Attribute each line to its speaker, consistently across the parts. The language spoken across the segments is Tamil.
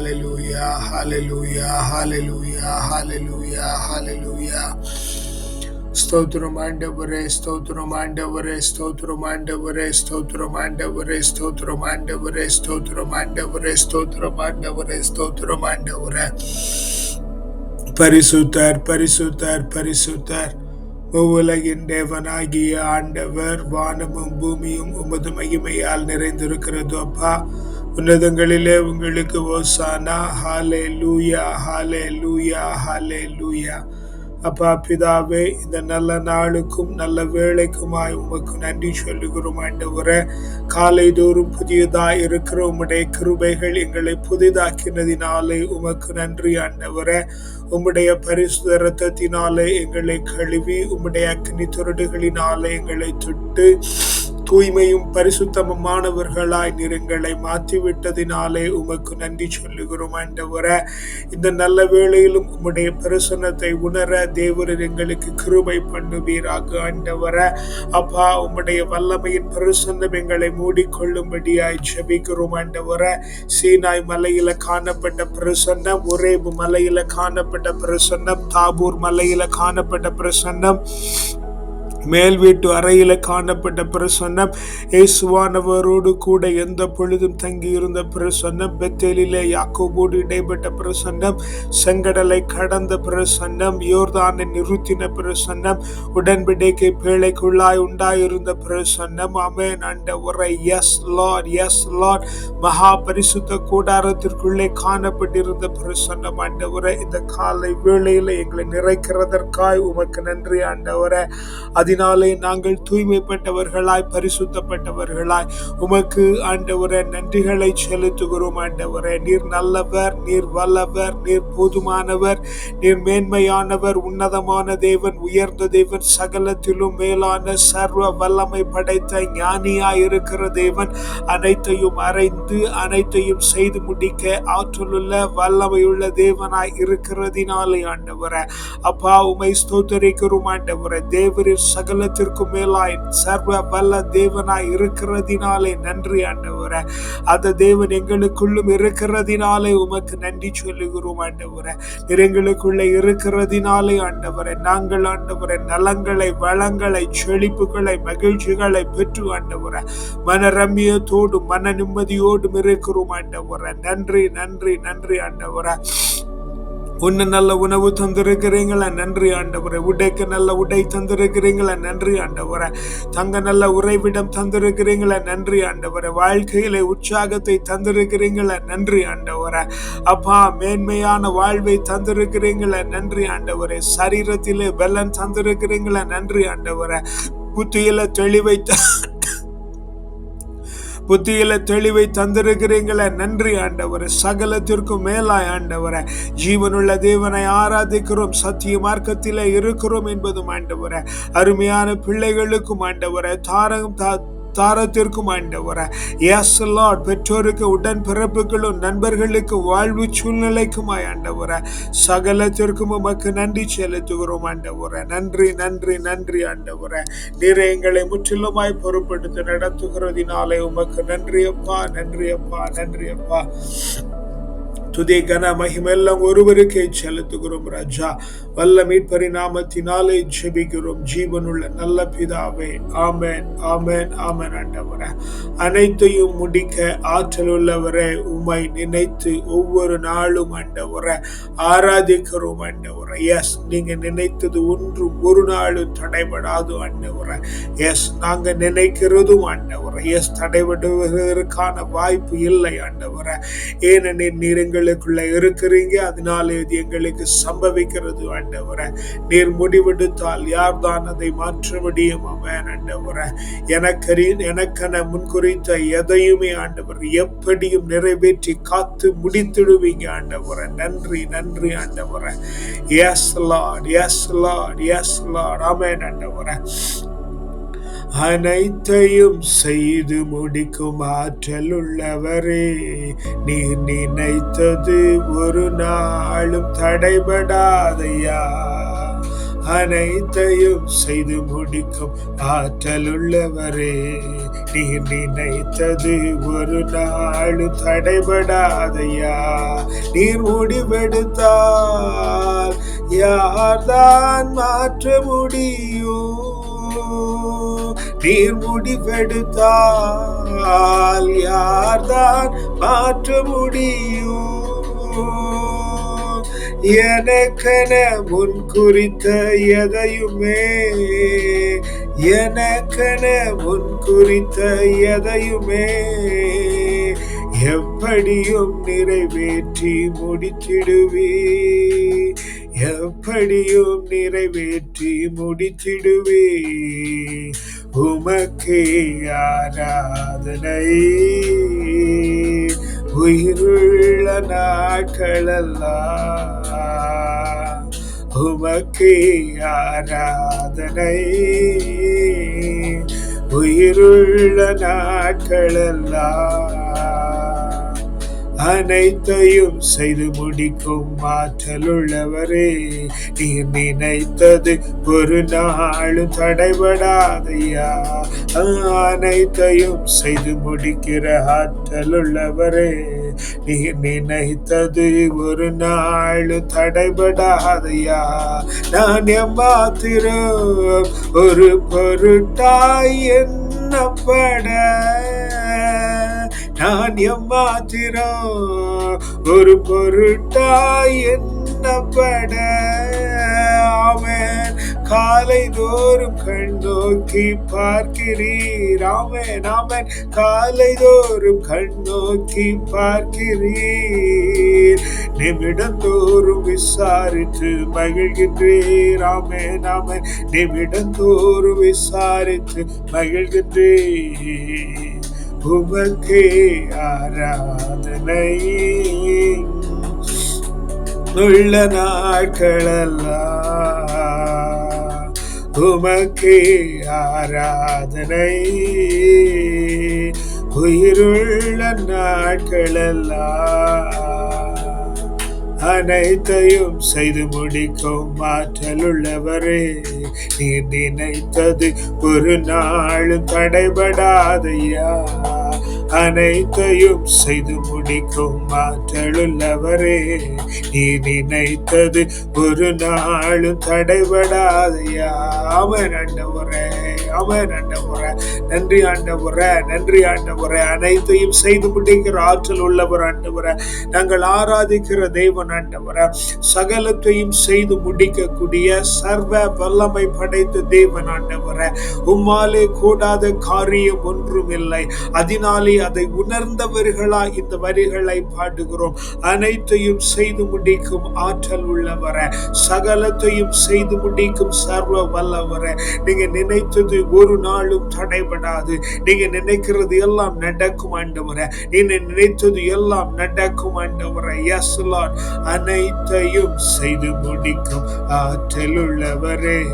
Speaker 1: hallelujah, hallelujah, hallelujah, hallelujah, hallelujah, ஸ்தோத்ரம் ஆண்டவரே ஸ்தோத்ரம் ஆண்டவரே ஸ்தோத்ரம் ஆண்டவரே ஸ்தோத்ரம் ஆண்டவரே ஸ்தோத்ரம் ஆண்டவரே ஸ்தோத்ரம் ஆண்டவரே ஸ்தோத்ரம் ஆண்டவரே ஸ்தோத்ரம் ஆண்டவரே பரிசுத்தர் பரிசுத்தர் பரிசுத்தர் உலகின் தேவனாகிய ஆண்டவர் வானமும் பூமியும் உமது மகிமையால் நிறைந்திருக்கிறதோப்பா அப்பா. உன்னதங்களிலே உங்களுக்கு ஓசானா. ஹாலே லூயா ஹாலே லூயா ஹாலே லூயா அப்பா பிதாவே இந்த நல்ல நாளுக்கும் நல்ல வேலைக்குமாய் உமக்கு நன்றி சொல்லுகிறோம் ஆண்டவரே. காலை தோறும் புதியதாய் இருக்கிற உம்முடைய கிருபைகள் எங்களை புதிதாக்கினதினாலே உமக்கு நன்றி ஆண்டவரே. உம்முடைய பரிசுத்த ரத்தத்தினாலே எங்களை கழுவி உம்முடைய அக்னி துரடுகளினாலே எங்களை தொட்டு தூய்மையும் பரிசுத்தமமானவர்களாய் நிறங்களை மாற்றிவிட்டதினாலே உமக்கு நன்றி சொல்லுகிறோம் ஆண்டவர. இந்த நல்ல வேளையிலும் உம்முடைய பிரசன்னத்தை உணர தேவரர் எங்களுக்கு கிருபை பண்ணுவீராக ஆண்டவர. அப்பா உம்முடைய வல்லமையின் பிரசன்னம் எங்களை மூடிக்கொள்ளும்படியாய் ஜெபிக்கிறோம் ஆண்டவர. சீனாய் மலையில காணப்பட்ட பிரசன்னம் ஒரேபு மலையில காணப்பட்ட பிரசன்னம் தாபூர் மலையில காணப்பட்ட பிரசன்னம். மேல் வீட்டு அறையில காணப்பட்ட பிரசன்னம் இயேசுவானவரோடு கூட எந்த பொழுதும் தங்கியிருந்த பிரசன்னம் பெத்தேலிலே யாக்கோபோடு இடைப்பட்ட பிரசன்னம் செங்கடலை கடந்த பிரசன்னம் யோர்தானை நிறுத்தின பிரசன்னம் உடன்படிக்கை பேழைக்குள்ளாய் உண்டாயிருந்த பிரசன்னம். அமேன் அண்ட உரை எஸ் லார்ட் எஸ் லார்ட் மகா பரிசுத்த கூடாரத்திற்குள்ளே காணப்பட்டிருந்த பிரசன்னம். ஆண்டவரை இந்த காலை வேளையில எங்களை நிறைக்கிறதற்காய் உமக்கு நன்றி ஆண்டவரை. அதனாலே நாங்கள் தூய்மைப்பட்டவர்களாய் பரிசுத்தப்பட்டவர்களாய். உமக்கு ஆண்டவரே நன்றிகளை செலுத்துகிறோம் ஆண்டவரே. நீர் நல்லவர் நீர் வல்லவர் நீர் போதுமானவர் நீர் மேன்மையானவர் உன்னதமான தேவன் உயர்ந்த தேவன் சகலத்திலும் மேலான சர்வ வல்லமை படைத்த ஞானியாய் இருக்கிற தேவன். அனைத்தையும் அறைந்து அனைத்தையும் செய்து முடிக்க ஆற்றலுள்ள வல்லமையுள்ள தேவனாய் இருக்கிறதினாலே ஆண்டவரே. அப்பா உமை ஸ்தோத்தரிக்கிறோம் ஆண்டவரே. தேவரின் சகலத்திற்கும் மேலாய் சர்வ வல்ல தேவனாய் இருக்கிறதினாலே நன்றி ஆண்டவர. அந்த தேவன் எங்களுக்குள்ளும் இருக்கிறதினாலே உமக்கு நன்றி சொல்லுகிறோம் ஆண்டவர. எங்களுக்குள்ளே இருக்கிறதினாலே ஆண்டவரை நாங்கள் ஆண்டவரை நலங்களை வளங்களை செழிப்புகளை மகிழ்ச்சிகளை பெற்று ஆண்டவர. மன ரம்மியத்தோடும் மன நிம்மதியோடும் இருக்கிறோம் ஆண்டவர. நன்றி நன்றி நன்றி ஆண்டவர. உன்ன நல்ல உணவு தந்திருக்கிறீங்களா நன்றி ஆண்டவரே. உடைக்கு நல்ல உடை தந்திருக்கிறீங்களா நன்றி ஆண்டவரே. தங்க நல்ல உறைவிடம் தந்திருக்கிறீங்களா நன்றி ஆண்டவரே. வாழ்க்கையில உற்சாகத்தை தந்திருக்கிறீங்களா நன்றி ஆண்டவரே. அப்பா மேன்மையான வாழ்வை தந்திருக்கிறீங்களா நன்றி ஆண்டவரே. சரீரத்திலே வெள்ளம் தந்திருக்கிறீங்களா நன்றி ஆண்டவரே. புத்தியில தெளிவை த- புத்தியில தெளிவை தந்திருக்கிறீங்கள. நன்றி ஆண்டவர. சகலத்திற்கும் மேலாய் ஆண்டவர. ஜீவனுள்ள தேவனை ஆராதிக்கிறோம். சத்திய மார்க்கத்திலே இருக்கிறோம் என்பதும் ஆண்டவர. அருமையான பிள்ளைகளுக்கும் ஆண்டவர. தாரம் தா தாரத்திற்கும் ஆண்டவரே. எஸ் லார்ட் பெற்றோருக்கு உடன் பிறப்புகளும் நண்பர்களுக்கு வாழ்வு சூழ்நிலைக்குமாய் ஆண்டவரே. சகலத்திற்கும் உமக்கு நன்றி செலுத்துகிறோம் ஆண்டவரே. நன்றி நன்றி நன்றி ஆண்டவரே. நீரை எங்களை முற்றிலுமாய் பொறுப்படுத்தி நடத்துகிறதினாலே உமக்கு நன்றி அப்பா நன்றி அப்பா நன்றி அப்பா துதி கன மகிமெல்லாம் ஒருவருக்கே செலுத்துகிறோம் ராஜா. வல்ல மீட்பரி நாமத்தினாலே ஜெபிக்கிறோம். ஜீவனுள்ள நல்ல பிதாவே ஆமேன் ஆமேன் ஆமென் ஆண்டவரே. அனைத்தையும் முடிக்க ஆற்றல் உள்ளவரே உம்மை நினைத்து ஒவ்வொரு நாளும் அண்டவர ஆராதிக்கிறோம் ஆண்டவரை. எஸ் நீங்க நினைத்தது ஒன்றும் ஒரு நாளும் தடைபடாது அண்டவர எஸ் நாங்க நினைக்கிறதும் ஆண்டவரை. எஸ் தடைபடுவதற்கான வாய்ப்பு இல்லை ஆண்டவரை. ஏனெனில் நீர் எங்களுக்குள்ள இருக்கிறீங்க. அதனால இது எங்களுக்கு சம்பவிக்கிறது ஆண்டவரை. நீர் முடிவெடுத்தால் யார்தான் அதை மாற்ற முடியும்? அவன் ஆண்டவரை. எனக்கறி எனக்கென முன்குறித்த எதையுமே ஆண்டவர் எப்படியும் நிறைவேற்றி காத்து முடித்திடுவீங்க ஆண்டவரை. நன்றி நன்றி ஆண்டவரை. Yes lord yes lord yes lord amen ஆண்டவர. அனைத்தையும் செய்து முடிக்கும் ஆற்றல் உள்ளவரே நீ நினைத்தது ஒரு நாளும் தடைபடாதையா? அனைத்தையும் செய்து முடிக்கும் ஆற்றலுள்ளவரே நீ நினைத்தது ஒரு நாள் தடைபடாதையா? நீர் முடிவெடுத்தால் யார்தான் மாற்ற முடியும்? நீர் முடிவெடுத்தால் யார்தான் மாற்ற முடியும்? எனக்கென முன் குறித்த எதையுமே எனக்கென முன் குறித்த எதையுமே எப்படியும் நிறைவேற்றி முடித்திடுவே. எப்படியும் நிறைவேற்றி முடித்திடுவே. உமக்கே ஆராதனை உயிருள்ள நாட்களெல்லாம் உமக்கே ஆராதனை உயிருள்ள நாட்களெல்லாம் அனைத்தையும் செய்து முடிக்கும் ஆற்றலுள்ளவரே. நீர் நினைத்தது ஒரு நாளும் தடைபடாதையா? அனைத்தையும் செய்து முடிக்கிற ஆற்றலுள்ளவரே. நீர் நினைத்தது ஒரு நாளும் தடைபடாதையா? நான் எம்மாத்திரம் ஒரு பொருட்டாய் என்னப்பட நான் எம்மாத்திரம் ஒரு பொருட்டாய் என்னப்பட அவன் காலை தோறும் கண் நோக்கி பார்க்கிறீர். அவன் அவன் காலை தோறும் கண் நோக்கி பார்க்கிறீர். நிமிடந்தோறும் விசாரித்து மகிழ்கின்றீர். ஆமேன் ஆமேன். நிமிடந்தோறும் விசாரித்து மகிழ்கின்றீர். உமக்கே ஆராதனை. உள்ள நாட்களெல்லாம் உமக்கே ஆராதனை. உயிருள்ள நாட்களெல்லாம் அனைத்தையும் செய்து முடிக்கும் ஆற்றலுள்ளவரே. நீர் நினைத்தது ஒரு நாளும் தடைபடாதையா? அனைத்தையும் செய்து முடிக்கும் ஆற்றலுள்ளவரே. நீ நினைத்தது ஒரு நாளும் தடைபடாதையா. அவன் ஆண்டவரே அவன் அண்டவரே. நன்றி ஆண்டவரே நன்றி ஆண்டவரே அனைத்தையும் செய்து முடிக்கிற ஆற்றல் உள்ளவர் ஆண்டவரே நாங்கள் ஆராதிக்கிற தெய்வன் ஆண்டவரே சகலத்தையும் செய்து முடிக்கக்கூடிய சர்வ வல்லமை படைத்த தேவன் ஆண்டவரே உம்மாலே கூடாத காரியம் ஒன்றும் இல்லை. அதனாலே அதை உணர்ந்தவர்களா இந்த வரிகளை பாடுகிறோம். அனைத்தையும் செய்து முடிக்கும் ஆற்றல் உள்ளவர. சகலத்தையும் செய்து முடிக்கும் சர்வ வல்லவர. நீங்க நினைத்தது ஒரு நாளும் தடைபடாது. நீங்க நினைக்கிறது எல்லாம் நடக்கும் ஆண்டவர. நீங்க நினைத்தது எல்லாம் நடக்கும் ஆண்டவர. எஸ் லார்ட் அனைத்தையும் செய்து முடிக்கும் ஆற்றல் உள்ளவரே.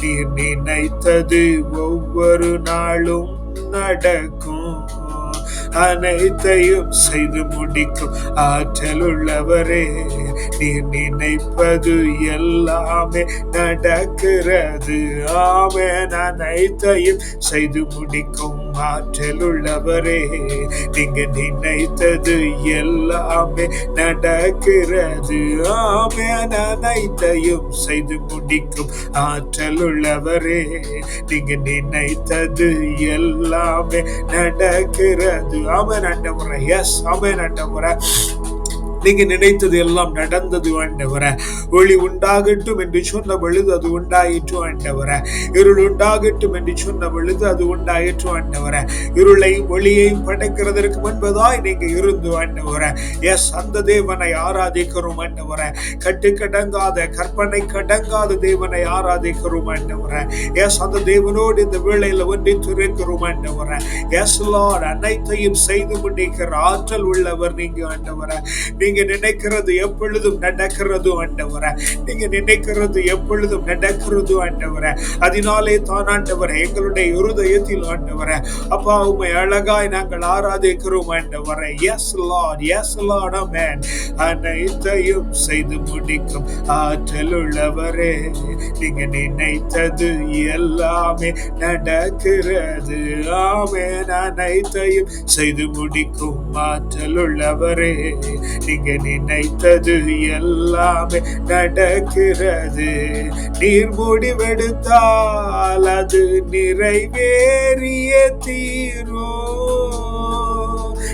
Speaker 1: நீ நினைத்தது ஒவ்வொரு நாளும் நடக்கும். அனைத்தையும் செய்து முடிக்கும் ஆற்றல் உள்ளவரே நீ நினைப்பது எல்லாமே நடக்கிறது. ஆமே அனைத்தையும் செய்து முடிக்கும் ஆற்றல் உள்ளவரே நீங்க நினைத்தது எல்லாமே நடக்கிறது. ஆமே அனைத்தையும் செய்து முடிக்கும் ஆற்றல் உள்ளவரே நீங்க நினைத்தது எல்லாமே நடக்கிறது. ஆமன் ஆண்டவரே எஸ் ஆமன் ஆண்டவரே நீங்க நினைத்தது எல்லாம் நடந்தது ஆண்டவர. ஒளி உண்டாகட்டும் என்று சொன்ன பொழுது அது உண்டாயிற்று ஆண்டவர. இருள் உண்டாகட்டும் என்று சொன்ன பொழுது அது உண்டாயிற்று ஆண்டவர. இருளையும் ஒளியையும் படைக்கிறதற்கு முன்பதாய் நீங்க இருந்து ஆண்டவர. எஸ் அந்த தேவனை ஆராதிக்கிறோம் ஆண்டவர. கட்டுக்கடங்காத கற்பனை கடங்காத தேவனை ஆராதிக்கிறோம் ஆண்டவர. எஸ் அந்த தேவனோடு இந்த வேளையில ஒன்றித்து இருக்கிறோம் ஆண்டவர. எஸ் லார்ட் அனைத்தையும் செய்து முடிக்கிற ஆற்றல் உள்ளவர் நீங்க ஆண்டவர. நீங்க நீங்க நினைக்கிறது எப்பொழுதும் நடக்கிறது ஆண்டவர. நீங்க நினைக்கிறது எப்பொழுதும் நடக்கிறது ஆண்டவர. அதனாலே தான் ஆண்டவர எங்களுடைய இருதயத்தில் ஆண்டவர. அப்பா உண்மை அழகாய் நாங்கள் ஆராதிக்கிறோம் ஆண்டவர. Yes lord yes lord amen அனைத்தையும் செய்து முடிக்கும் ஆற்றல் உள்ளவரே நீங்க நினைத்தது எல்லாமே நடக்கிறது. ஆமே அனைத்தையும் செய்து முடிக்கும் ஆற்றல் உள்ளவரே நீங்க நினைத்தது எல்லாமே நடக்கிறது. நீர் முடிவெடுத்தால் அது நிறைவேறிய தீரும்.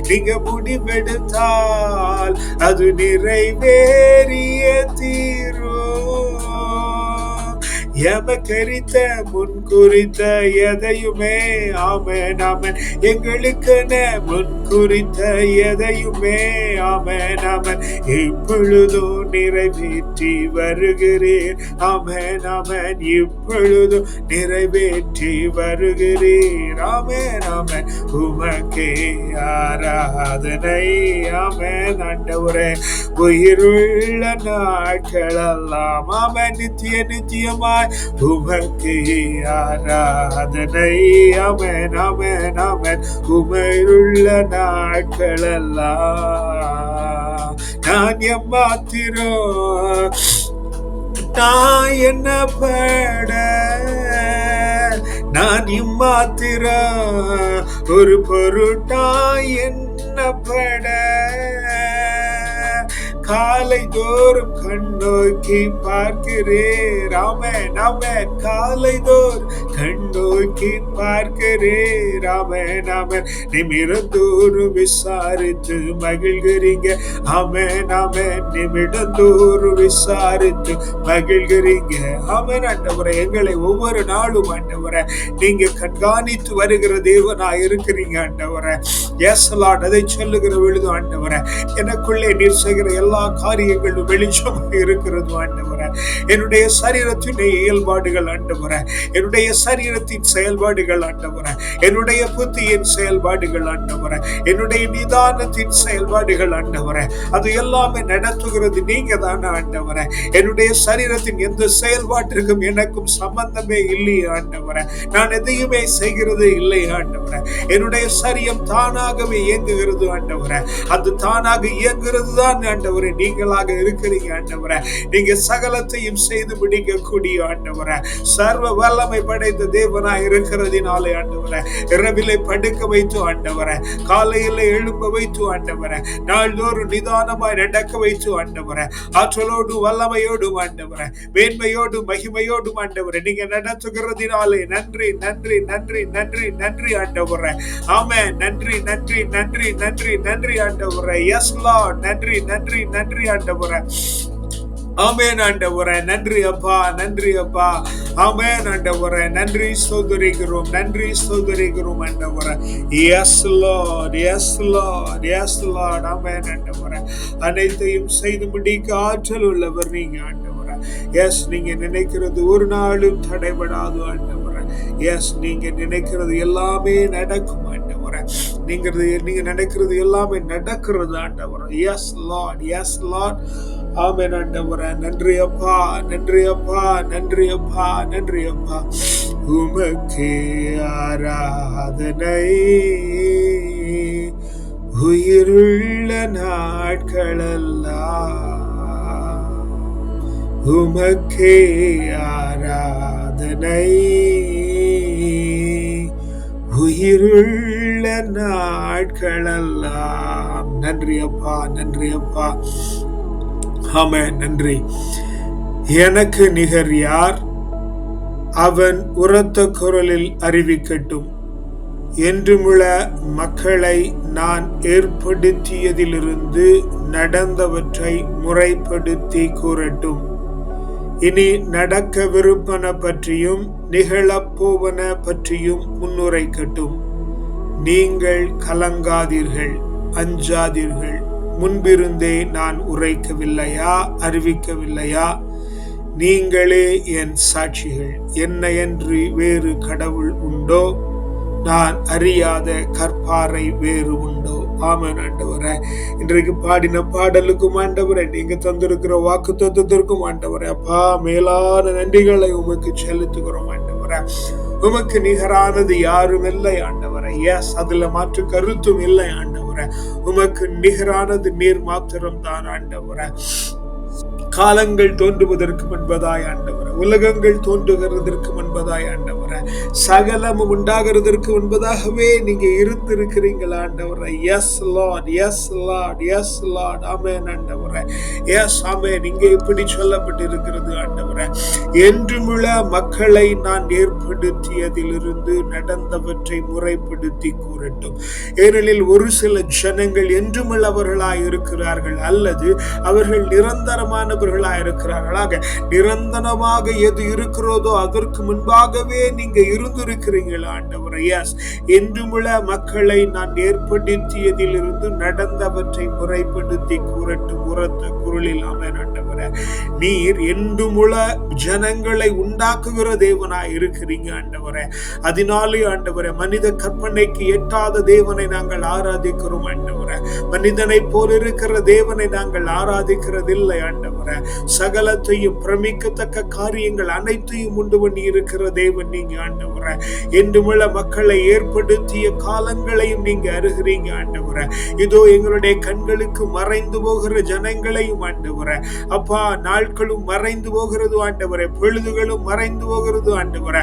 Speaker 1: நீங்க முடிவெடுத்தால் அது நிறைவேறிய தீரும். எமக்கரித்த முன் குறித்த எதையுமே. ஆமன் ஆமன். எங்களுக்கென முன் குறித்த எதையுமே. ஆமன் ஆமன். இப்பொழுதும் நிறைவேற்றி வருகிறேன் அமன் ஆமன். இப்பொழுதும் நிறைவேற்றி வருகிறேன் ஆமன் ஆமன். உமக்கே ஆராதனை. ஆமேன் ஆண்டவரே. உயிருள்ள நாட்களெல்லாம் ஆமன். நித்திய நித்தியமாய் உமக்கு ஆராதனை. அமன் அமன் அமன் உமையுள்ள நாட்களெல்லாம் நான் எம்மாத்திரோ நான் என்ன பட நான் இம்மாத்திர ஒரு பொருட்டா என்ன பட காலை தோறும் கண்ணோக்கி பார்க்கிறேன் ராமன் அவன் காலை தோறும் கண்ணோக்கி பார்க்கிறேன் ராமன் அவன் நிமிடந்தோறும் விசாரித்து மகிழ்கிறீங்க. அவன் அவன் நிமிடந்தோறும் விசாரித்து மகிழ்கிறீங்க. அவன் ஆண்டவரை. எங்களை ஒவ்வொரு நாளும் ஆண்டவரை நீங்க கண்காணித்து வருகிற தேவனா இருக்கிறீங்க ஆண்டவரை. ஏசலாட் அதை சொல்லுகிற விழுது ஆண்டவரை எனக்குள்ளே நீர் செய்கிற எல்லா எல்லா காரியங்களும் வெளிச்சமாக இருக்கிறது ஆண்டவர். என்னுடைய சரீரத்தினுடைய இயல்பாடுகள் ஆண்டவர என்னுடைய சரீரத்தின் செயல்பாடுகள் ஆண்டவர என்னுடைய புத்தியின் செயல்பாடுகள் ஆண்டவர என்னுடைய நிதானத்தின் செயல்பாடுகள் ஆண்டவர அது எல்லாமே நடத்துகிறது நீங்க தானே ஆண்டவர என்னுடைய சரீரத்தின் எந்த செயல்பாட்டிற்கும் எனக்கும் சம்பந்தமே இல்லையே ஆண்டவர நான் எதையுமே செய்கிறது இல்லை ஆண்டவர என்னுடைய சரியம் தானாகவே இயங்குகிறது ஆண்டவர அது தானாக இயங்குறது தான் ஆண்டவர நீங்களாக இருக்கிறீங்க ஆண்டவர நீங்க சகல சகலத்தையும் செய்து முடிக்கக்கூடிய ஆண்டவர. சர்வ வல்லமை படைத்த தேவனா இருக்கிறதினாலே ஆண்டவர. இரவிலை படுக்க வைத்து ஆண்டவர. காலையில எழும்ப வைத்து ஆண்டவர. நாள்தோறும் நிதானமாய் நடக்க வைத்து ஆண்டவர. ஆற்றலோடு வல்லமையோடு ஆண்டவர. மேன்மையோடு மகிமையோடு ஆண்டவர. நீங்க நடத்துகிறதினாலே நன்றி நன்றி நன்றி நன்றி நன்றி ஆண்டவர. ஆமே நன்றி நன்றி நன்றி நன்றி நன்றி ஆண்டவர. எஸ் லா நன்றி நன்றி நன்றி ஆண்டவர. ஆமேன் ஆண்டவரே நன்றி அப்பா நன்றி அப்பா. ஆமேன் ஆண்டவரே நன்றி சோதரிக்கிறோம் நன்றி சோதரிக்கிறோம் ஆண்டவரே. Yes lord yes lord yes lord amen ஆண்டவரே. அனைத்தையும் செய்து முடிக்க ஆற்றல் உள்ளவர் நீங்க ஆண்டவரே. எஸ் நீங்க நினைக்கிறது ஒரு நாளும் தடைபடாது ஆண்டவரே. எஸ் நீங்க நினைக்கிறது எல்லாமே நடக்கும் ஆண்டவரே. நீங்க நீங்க நினைக்கிறது எல்லாமே நடக்கிறது ஆண்டவரே. எஸ் லார்ட் எஸ் லார்ட் ஆமே ஆண்டவரே. நன்றி அப்பா நன்றி அப்பா நன்றி அப்பா நன்றி அப்பா. உமக்கு ஆராதனை. உயிருள்ள நாட்களெல்லாம் உமக்கே ஆராதனை. உயிருள்ள நாட்களெல்லாம். நன்றி அப்பா நன்றி அப்பா. ஆம நன்றி. எனக்கு நிகர் யார்? அவன் உரத்த குரலில் அறிவிக்கட்டும். என்றுமுள்ள மக்களை நான் ஏற்படுத்தியதிலிருந்து நடந்தவற்றை முறைப்படுத்தி கூறட்டும். இனி நடக்கவிருப்பன பற்றியும் நிகழப்போவன பற்றியும் முன்னுரைக்கட்டும். நீங்கள் கலங்காதீர்கள் அஞ்சாதீர்கள். முன்பிருந்தே நான் உரைக்கவில்லையா? அறிவிக்கவில்லையா? நீங்களே என் சாட்சிகள். என்னையன்றி வேறு கடவுள் உண்டோ? நான் அறியாத கற்பாறை வேறு உண்டோ? ஆமன் ஆண்டவரை. இன்றைக்கு பாடின பாடலுக்கும் ஆண்டவரை நீங்க தந்திருக்கிற வாக்கு தத்துவத்திற்கும் ஆண்டவரை அப்பா மேலான நன்றிகளை உமக்கு செலுத்துகிறோம் ஆண்டவரே. உமக்கு நிகரானது யாரும் இல்லை ஆண்டவரை. எஸ் அதுல மாற்று கருத்தும் இல்லை ஆண்டவர். உமக்கு நிகரானது நீர் மாத்திரம் தான் ஆண்டவர. காலங்கள் தோன்றுவதற்கு முன்பதாய் ஆண்டவர. உலகங்கள் தோன்றுகிறதற்கு முன்பதாய் ஆண்டவர. சகலம் உண்டாகிறதற்கு முன்பதாகவே நீங்க இருந்திருக்கிறீங்கள் ஆண்டவர? Yes lord yes lord yes lord amen ஆண்டவர. Yes amen இங்கே இப்படி சொல்லப்பட்டிருக்கிறது ஆண்டவர. என்றுமுள்ள மக்களை நான் ஏற்படுத்தியதிலிருந்து நடந்தவற்றை முறைப்படுத்தி கூறட்டும் ஏனெனில் ஒரு சில ஜனங்கள் என்றுமுள்ளவர்களாய் இருக்கிறார்கள் அல்லது அவர்கள் நிரந்தரமானவர்களாய் இருக்கிறார்களாக நிரந்தரமாக எது இருக்கிறதோ அதற்கு முன்பாகவே நீங்க இருந்திருக்கிறீர்கள் ஆண்டவர். எஸ் என்றுமுள்ள மக்களை நான் ஏற்படுத்தியதிலிருந்து நடந்தவற்றை முறைப்படுத்தி கூறட்டும். உரத்த குரலில் ஆமென் ஆண்டவரே நீர் என்றுமுள்ள ஜனங்களை உண்டாக்குகிற தேவனாய் இருக்கிறீங்க ஆண்டவரே. அதனாலே ஆண்டவரே மனித கற்பனைக்கு எட்டாத தேவனை நாங்கள் ஆராதிக்கிறோம் ஆண்டவரே. மனிதனை போல் இருக்கிற தேவனை நாங்கள் ஆராதிக்கிறதில்லை ஆண்டவரே. சகலத்தையும் பிரமிக்கத்தக்க காரியங்கள் அனைத்தையும் உண்டு பண்ணி இருக்கிற தேவன் நீங்க ஆண்டவரே. என்றுமுள்ள மக்களை ஏற்படுத்திய காலங்களையும் நீங்க அருகிறீங்க ஆண்டவரே. இதோ எங்களுடைய கண்களுக்கு மறைந்து போகிற ஜனங்களையும் ஆண்டவரே. அப்பா அப்பா நாட்களும் மறைந்து போகிறது ஆண்டவரே பொழுதுகளும் மறைந்து போகிறது ஆண்டவரே.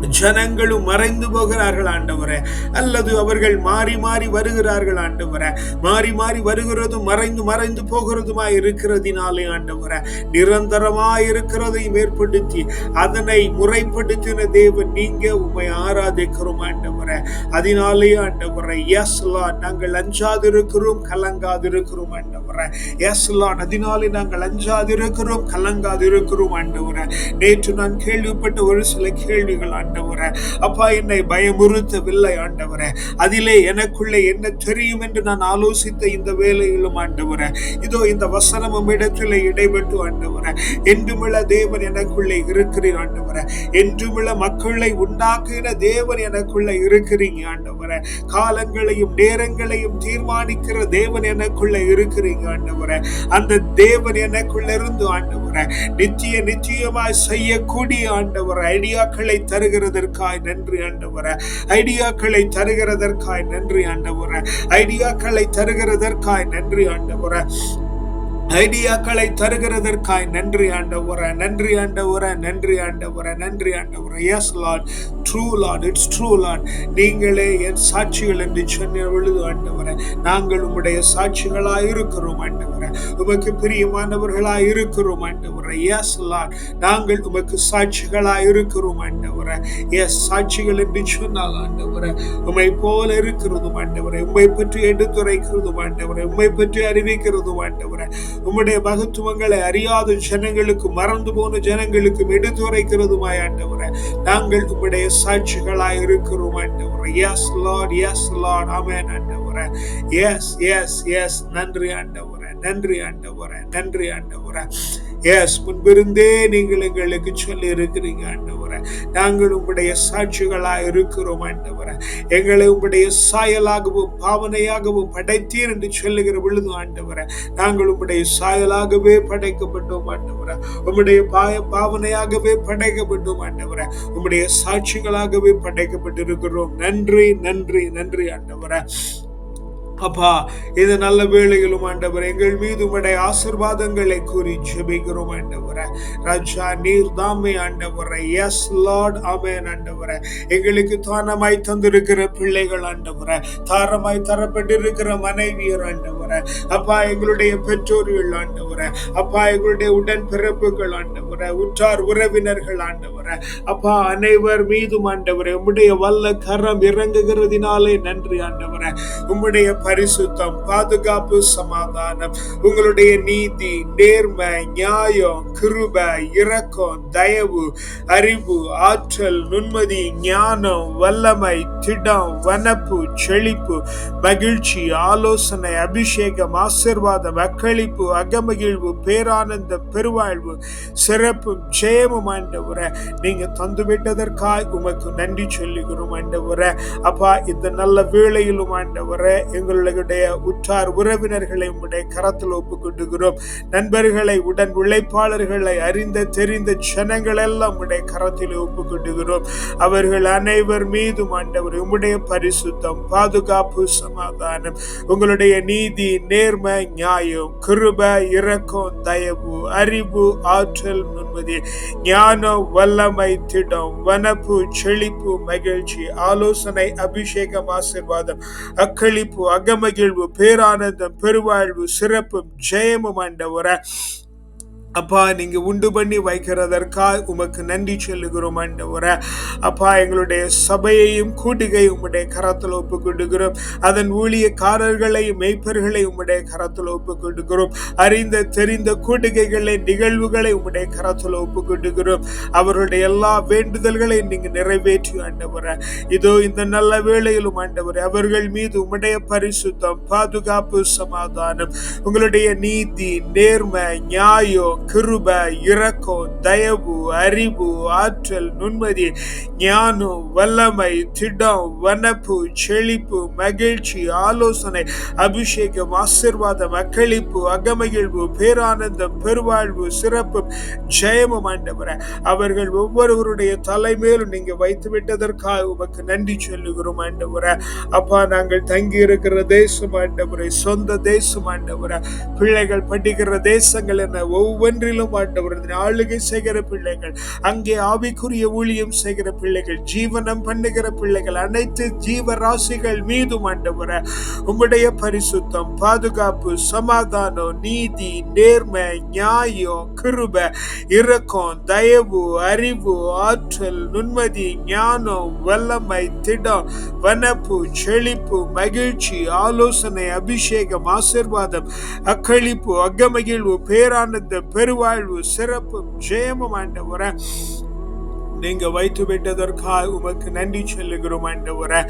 Speaker 1: ஜனங்களும் மறைந்து போகிறார்கள் ஆண்டவரே. அல்லது அவர்கள் மாறி மாறி வருகிறார்கள் ஆண்டவரே. மாறி மாறி வருகிறதும் மறைந்து மறைந்து போகிறதுமாய் இருக்கிறதினாலே ஆண்டவரே. நிரந்தரமாய் இருக்கிறதையும் ஏற்படுத்தி அதனை முறைப்படுத்தின தேவன் நீங்க உண்மை ஆராதிக்கிறோம் ஆண்டவரே. அதனாலே ஆண்டவரே எஸ் நாங்கள் அஞ்சாதிருக்கிறோம் கலங்காதிருக்கிறோம் ஆண்டவரே. எஸ் அதனாலே நாங்கள் அஞ்சாதிருக்கிறோம் கலங்காதிருக்கிறோம் ஆண்டவரே. நேற்று நான் கேள்விப்பட்ட ஒரு சில கேள்விகள் ஆண்டவரே. அப்பா என்னை பயமுறுத்தவில்லை ஆண்டவரே. அதிலே எனக்குள்ளே என்ன தெரியும் என்று நான் ஆலோசித்த இந்த வேலையிலும் ஆண்டவரே. இதோ இந்த வசனமும் இடத்திலே இடைபெற்று ஆண்டவரே. என்றுமிழ தேவன் எனக்குள்ளே இருக்கிறீர் ஆண்டவரே. என்றுமிழ மக்களை உண்டாக்குகிற தேவன் எனக்குள்ளே இருக்கிறீங்க ஆண்டவரே. காலங்களையும் நேரங்களையும் தீர்மானிக்கிற தேவன் எனக்குள்ளே இருக்கிறீங்க ஆண்டவரே. அந்த தேவன் எனக்குள்ள இருந்து ஆண்டவரே. நித்திய நிச்சயமாய் செய்யக்கூடிய ஆண்டவர். ஐடியாக்களை தருகிறதற்காய் நன்றி ஆண்டவர. ஐடியாக்களை தருகிறதற்காய் நன்றி ஆண்டவர. ஐடியாக்களை தருகிறதற்காய் நன்றி ஆண்டவர. ஐடியாக்களை தருகிறதற்காய் நன்றி ஆண்டவர நன்றி ஆண்டவர நன்றி ஆண்டவர நன்றி ஆண்டவர. Yes lord true lord it's true lord நீங்களே என் சாட்சிகள் என்று சொன்ன பொழுது ஆண்டவர நாங்கள் உம்முடைய சாட்சிகளாய் இருக்கிறோம் ஆண்டவர. உமக்கு பிரியமானவர்களாய் இருக்கிறோம் ஆண்டவர. எஸ் லார்ட் நாங்கள் உமக்கு சாட்சிகளாய் இருக்கிறோம் ஆண்டவர. எஸ் சாட்சிகள் என்று சொன்னால் ஆண்டவர உம்மை போல இருக்கிறதும் ஆண்டவரை. உம்மை பற்றி எடுத்துரைக்கிறதும் ஆண்டவரை. உம்மை பற்றி அறிவிக்கிறதும் ஆண்டவரை. உம்முடைய மகத்துவங்களை அறியாத ஜனங்களுக்கு மறந்து போன ஜனங்களுக்கு எடுத்துரைக்கிறதுமாய் ஆண்டவரை. நாங்கள் உம்முடைய சாட்சிகளாய் இருக்கிறோம் ஆண்டவரை. Yes lord yes lord amen ஆண்டவரை. எஸ் எஸ் எஸ் நன்றி ஆண்டவரை. நன்றி ஆண்டவரை. நன்றி ஆண்டவரே. எஸ் முன்பிருந்தே நீங்கள் எங்களுக்கு சொல்லி இருக்கிறீங்க ஆண்டவரை. நாங்கள் உங்களுடைய சாட்சிகளாக இருக்கிறோம் ஆண்டவரை. எங்களை உங்களுடைய சாயலாகவும் பாவனையாகவும் படைத்தீர் என்று சொல்லுகிற பொழுது ஆண்டவரை நாங்கள் உங்களுடைய சாயலாகவே படைக்கப்பட்டோம் ஆண்டவரை. உம்முடைய பாய பாவனையாகவே படைக்கப்பட்டோம் ஆண்டவரை. உம்முடைய சாட்சிகளாகவே படைக்கப்பட்டிருக்கிறோம். நன்றி நன்றி நன்றி ஆண்டவரை. அப்பா இது நல்ல வேளையிலும் ஆண்டவர் எங்கள் மீது உடைய ஆசிர்வாதங்களை கூறி ஜெபிக்கிறோம் ஆண்டவர. ராஜா நீர் தாமே ஆண்டவர. எஸ் லார்ட் அமேன் ஆண்டவர. எங்களுக்கு தானமாய் தந்திருக்கிற பிள்ளைகள் ஆண்டவர. தாரமாய் தரப்பட்டிருக்கிற மனைவியர் ஆண்டவர. அப்பா எங்களுடைய பெற்றோர்கள் ஆண்டவர. அப்பா எங்களுடைய உடன் பிறப்புகள் ஆண்டவர. உற்றார் உறவினர்கள் ஆண்டவர. அப்பா அனைவர் மீதும் ஆண்டவர உம்முடைய வல்ல கரம் இறங்குகிறதினாலே நன்றி ஆண்டவர. உம்முடைய பரிசுத்தம் பாதுகாப்பு சமாதானம் உங்களுடைய நீதி நேர்மை நியாயம் கிருப இரக்கம் தயவு அறிவு ஆற்றல் நுண்மதி ஞானம் வல்லமை திடம் வனப்பு செழிப்பு மகிழ்ச்சி ஆலோசனை அபிஷேகம் ஆசிர்வாதம் அக்களிப்பு அகமகிழ்வு பேரானந்த பெருவாழ்வு சிறப்பும் ஜெயமும் ஆண்டவரை. நீங்க தந்து விட்டதற்காய் உமக்கு நன்றி சொல்லுகிறோம் ஆண்டவரை. அப்பா இந்த நல்ல வேளையிலும் ஆண்டவரை எங்கள் எங்களுடைய உற்றார் உறவினர்களை உங்களுடைய கரத்தில் ஒப்புக்கொண்டுகிறோம். நண்பர்களை உடன் உழைப்பாளர்களை அறிந்த தெரிந்த ஜனங்கள் எல்லாம் உங்களுடைய கரத்தில் ஒப்புக்கொண்டுகிறோம். அவர்கள் அனைவர் மீதும் ஆண்டவர் உம்முடைய பரிசுத்தம் பாதுகாப்பு சமாதானம் உங்களுடைய நீதி நேர்மை நியாயம் கிருப இரக்கம் தயவு அறிவு ஆற்றல் நுண்மதி ஞானம் வல்லமை திடம் வனப்பு செழிப்பு மகிழ்ச்சி ஆலோசனை அபிஷேகம் ஆசிர்வாதம் அக்களிப்பு அகமகிழ்வு பேரானந்தம் பெருவாழ்வு சிறப்பும் ஜெயமும் ஆண்டவர. அப்பா நீங்க உண்டு பண்ணி வைக்கிறதற்காக உமக்கு நன்றி சொல்லுகிறோம் ஆண்டவரே. அப்பா எங்களுடைய சபையையும் கூட்டுகையும் உம்முடைய கரத்தில் ஒப்பு அதன் ஊழியக்காரர்களையும் மெய்ப்பர்களை உம்முடைய கரத்தில் ஒப்பு அறிந்த தெரிந்த கூட்டுகைகளை நிகழ்வுகளை உம்முடைய கரத்தில் ஒப்பு கொண்டுகிறோம் அவருடைய எல்லா வேண்டுதல்களையும் நீங்க நிறைவேற்றி ஆண்டவரே. இதோ இந்த நல்ல வேளையிலும் ஆண்டவர் அவர்கள் மீது உம்முடைய பரிசுத்தம் பாதுகாப்பு சமாதானம் உங்களுடைய நீதி நேர்மை நியாயம் கிருப இரக்கம் தயவு அறிவு ஆற்றல் நுண்மதி ஞானம் வல்லமை திடம் வனப்பு செழிப்பு மகிழ்ச்சி ஆலோசனை அபிஷேகம் ஆசிர்வாதம் அக்களிப்பு அகமகிழ்வு பேரானந்தம் பெருவாழ்வு சிறப்பு ஜெயமும் ஆண்டவர. அவர்கள் ஒவ்வொருவருடைய தலைமையிலும் நீங்க வைத்து விட்டதற்காக உமக்கு நன்றி சொல்லுகிறோம் ஆண்டவர. அப்பா நாங்கள் தங்கி இருக்கிற தேசம் ஆண்டவரை சொந்த தேசம் ஆண்டவர. பிள்ளைகள் படிக்கிற தேசங்கள் என ஒவ்வொன்றிலும் ஆண்டவர் ஆளுகை செய்கிற பிள்ளைகள் அங்கே ஆவிக்குரிய ஊழியம் செய்கிற பிள்ளைகள் ஜீவனம் பண்ணுகிற பிள்ளைகள் அனைத்து ஜீவராசிகள் மீதும் ஆண்டவர உம்முடைய பரிசுத்தம் பாதுகாப்பு சமாதானம் நீதி நேர்மை நியாயம் கிருப இரக்கம் தயவு அறிவு ஆற்றல் நுண்மதி ஞானம் வல்லமை திடம் வனப்பு செழிப்பு மகிழ்ச்சி ஆலோசனை அபிஷேகம் ஆசிர்வாதம் அக்களிப்பு அகமகிழ்வு பேரானந்த பெருவாழ்வு சிறப்பும் ஜெயமும் ஆண்டவரை. நீங்க வைத்து விட்டதற்காக உமக்கு நன்றி சொல்லுகிறோம் ஆண்டவரே.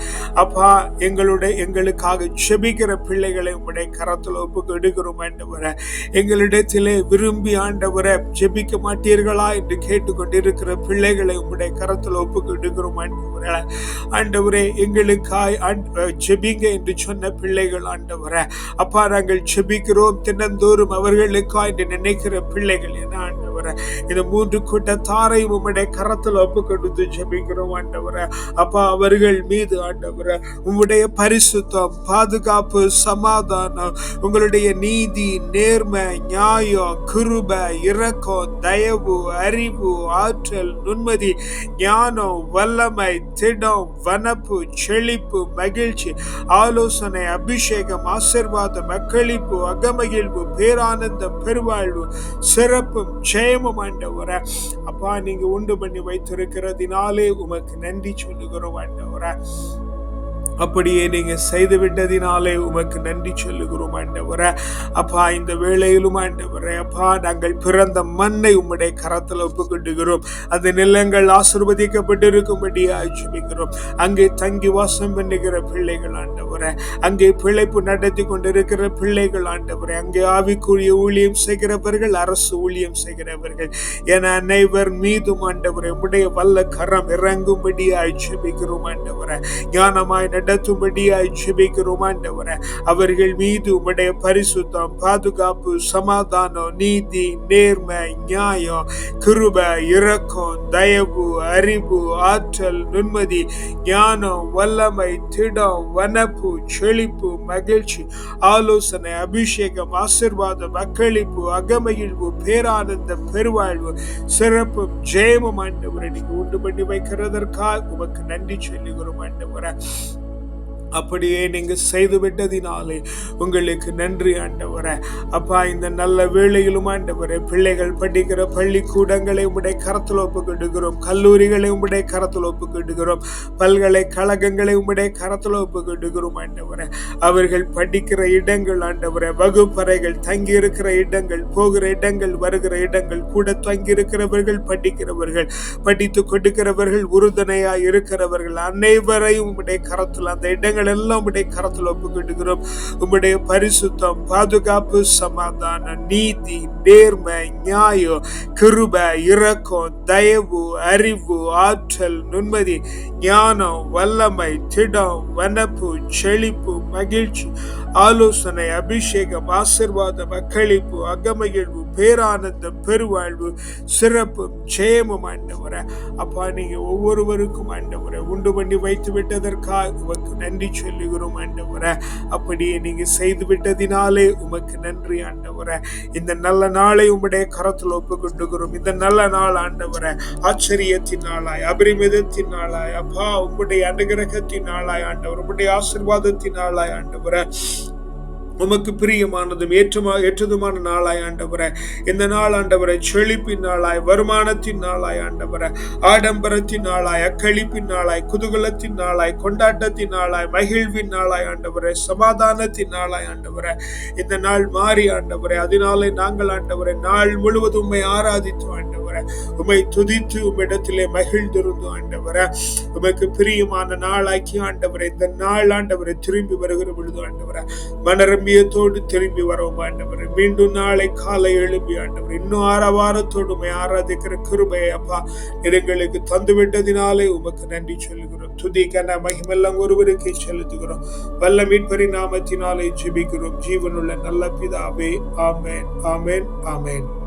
Speaker 1: அப்பா எங்களுடைய எங்களுக்காக செபிக்கிற பிள்ளைகளை உங்களுடைய கரத்தில் ஒப்புக்கு எடுக்கிறோம் ஆண்டவரே. எங்களிடத்திலே விரும்பி ஆண்டவரை ஜெபிக்க மாட்டீர்களா என்று கேட்டுக்கொண்டிருக்கிற பிள்ளைகளை உங்களுடைய கரத்தில் ஒப்புக்கு எடுக்கிறோம் ஆண்டவரே. ஆண்டவரே எங்களுக்காய் ஜெபிங்க என்று சொன்ன பிள்ளைகள் ஆண்டவர. அப்பா நாங்கள் ஜெபிக்கிறோம் தினந்தோறும் அவர்களுக்காய் என்று நினைக்கிற பிள்ளைகள் என்ன இந்த மூன்று கூட்டத்தாரை உம்முடைய கரத்தில் ஒப்பு கொடுத்து ஜெபிக்கிறோம் ஆண்டவர. அப்பா அவர்கள் மீது ஆண்டவர உம்முடைய பரிசுத்தம் பாதுகாப்பு சமாதானம் உங்களுடைய நீதி நேர்மை நியாயம் கிருப இரக்கம் தயவு அறிவு ஆற்றல் நுண்மதி ஞானம் வல்லமை திடம் வனப்பு செழிப்பு மகிழ்ச்சி ஆலோசனை அபிஷேகம் ஆசிர்வாதம் அக்களிப்பு அகமகிழ்வு பேரானந்தம் பெருவாழ்வு சிறப்பும் ஜெயமும் ஆண்டவர. அப்பா நீங்க உண்டு பண்ணி வைத்திருக்கிறதினாலே உமக்கு நன்றி சொல்லுகிறோம் ஆண்டவரே. அப்படியே நீங்க செய்து விட்டதினாலே உமக்கு நன்றி சொல்லுகிறோம் ஆண்டவரே. அப்பா இந்த வேளையிலும் ஆண்டவரே அப்பா நாங்கள் பிறந்த மண்ணை உம்முடைய கரத்தில் ஒப்புக்கொண்டுகிறோம் அந்த நிலங்கள் ஆசிர்வதிக்கப்பட்டிருக்கும்படி ஆட்சிமிக்கிறோம். அங்கே தங்கி வாசம் பண்ணுகிற பிள்ளைகள் ஆண்டவரே. அங்கே பிழைப்பு நடத்தி கொண்டிருக்கிற பிள்ளைகள் ஆண்டவரே. அங்கே ஆவிக்குரிய ஊழியம் செய்கிறவர்கள் அரசு ஊழியம் செய்கிறவர்கள். என அனைவர் மீதும் ஆண்டவரே உம்முடைய வல்ல கரம் இறங்கும்படி ஆட்சிமிக்கிறோம் ஆண்டவரே. ஞானமாய் நடத்தும்படியாய் ஜெபிக்கிறோம் ஆண்டவரே அவர்கள் மீது உம்முடைய பரிசுத்தம் பாதுகாப்பு சமாதானம் நீதி நேர்மை நியாயம் கிருப இரக்கம் தயவு அறிவு ஆற்றல் நுண்மதி ஞானம் வல்லமை திடம் வனப்பு செழிப்பு மகிழ்ச்சி ஆலோசனை அபிஷேகம் ஆசிர்வாதம் அக்களிப்பு அகமகிழ்வு பேரானந்த பெருவாழ்வு சிறப்பும் ஜெயமும் ஆண்டவரை. நீங்க உண்டு பண்ணி வைக்கிறதற்காக உமக்கு நன்றி சொல்லுகிறோம் ஆண்டவரை. அப்படியே நீங்கள் செய்து விட்டதினாலே உங்களுக்கு நன்றி ஆண்டவரே. அப்பா இந்த நல்ல வேளையிலும் ஆண்டவரே பிள்ளைகள் படிக்கிற பள்ளிக்கூடங்களை உம்முடைய கரத்தில் ஒப்புக்கிட்டுகிறோம் கல்லூரிகளை உம்முடைய கரத்தில் ஒப்புக்கொண்டுகிறோம் பல்கலைக்கழகங்களை உம்முடைய கரத்தில் ஒப்புக்கிட்டுகிறோம் ஆண்டவரே. அவர்கள் படிக்கிற இடங்கள் ஆண்டவரே வகுப்பறைகள் தங்கி இருக்கிற இடங்கள் போகிற இடங்கள் வருகிற இடங்கள் கூட தங்கி இருக்கிறவர்கள் படிக்கிறவர்கள் படித்து கொடுக்கிறவர்கள் உறுதுணையாக இருக்கிறவர்கள் அனைவரையும் உம்முடைய கரத்தில் அந்த இடங்கள் காரியங்கள் எல்லாம் உடைய கரத்தில் ஒப்புக்கிட்டுகிறோம் உம்முடைய பரிசுத்தம் பாதுகாப்பு சமாதானம் நீதி நேர்மை நியாயம் கிருப இரக்கம் தயவு அறிவு ஆற்றல் நுண்மதி ஞானம் வல்லமை திடம் வனப்பு செழிப்பு மகிழ்ச்சி ஆலோசனை அபிஷேகம் ஆசிர்வாதம் அக்களிப்பு அகமகிழ்வு பேரானந்தம் பெருவாழ்வு சிறப்பும் ஜெயமும் ஆண்டவரை அப்பா நீங்க ஒவ்வொருவருக்கும் ஆண்டவரை உண்டு பண்ணி வைத்து விட்டதற்காக உமக்கு நன்றி சொல்லுகிறோம் ஆண்டவரை அப்படியே நீங்கள் செய்து விட்டதினாலே உமக்கு நன்றி ஆண்டவரை இந்த நல்ல நாளை உம்முடைய கரத்தில் ஒப்புக்கொண்டுகிறோம். இந்த நல்ல நாள் ஆண்டவரை ஆச்சரியத்தின் நாளாய் அபரிமிதத்தின் நாளாய். அப்பா உங்களுடைய அனுகிரகத்தின் நாளாய் ஆண்டவர் உங்களுடைய ஆசிர்வாதத்தின் நாளாய் ஆண்டவரை உமக்கு பிரியமானதும் ஏற்றமா ஏற்றதுமான நாளாய் ஆண்டவரை. இந்த நாள் ஆண்டவரை செழிப்பின் நாளாய் வருமானத்தின் நாளாய் ஆண்டவரை. ஆடம்பரத்தின் நாளாய் அக்களிப்பின் நாளாய் குதூகலத்தின் நாளாய் கொண்டாட்டத்தின் நாளாய் மகிழ்வின் நாளாய் ஆண்டவரை சமாதானத்தின் நாளாய் ஆண்டவரை. இந்த நாள் மாறி ஆண்டவரை அதனாலே நாங்கள் ஆண்டவரை நாள் முழுவதும் உண்மை ஆராதித்து ஆண்டவர். உமை துதித்து உம்மிடத்திலே மகிழ்ந்திருந்தோம் ஆண்டவர. உமக்கு பிரியமான நாளாக்கி ஆண்டவரை. இந்த நாள் ஆண்டவரை திரும்பி வருகிற பொழுது ஆண்டவர. மனரம்பியத்தோடு திரும்பி வரோம் ஆண்டவர். மீண்டும் நாளை காலை எழுப்பி ஆண்டவர். இன்னும் ஆரவாரத்தோடு உமை ஆராதிக்கிற கிருபையை அப்பா எங்களுக்கு தந்துவிட்டதினாலே உமக்கு நன்றி சொல்லுகிறோம். துதிக்கன மகிமெல்லாம் ஒருவருக்கே செலுத்துகிறோம். வல்ல மீட்பரி நாமத்தினாலே ஜெபிக்கிறோம். ஜீவனுள்ள நல்ல பிதாவே ஆமேன் ஆமேன் ஆமேன்.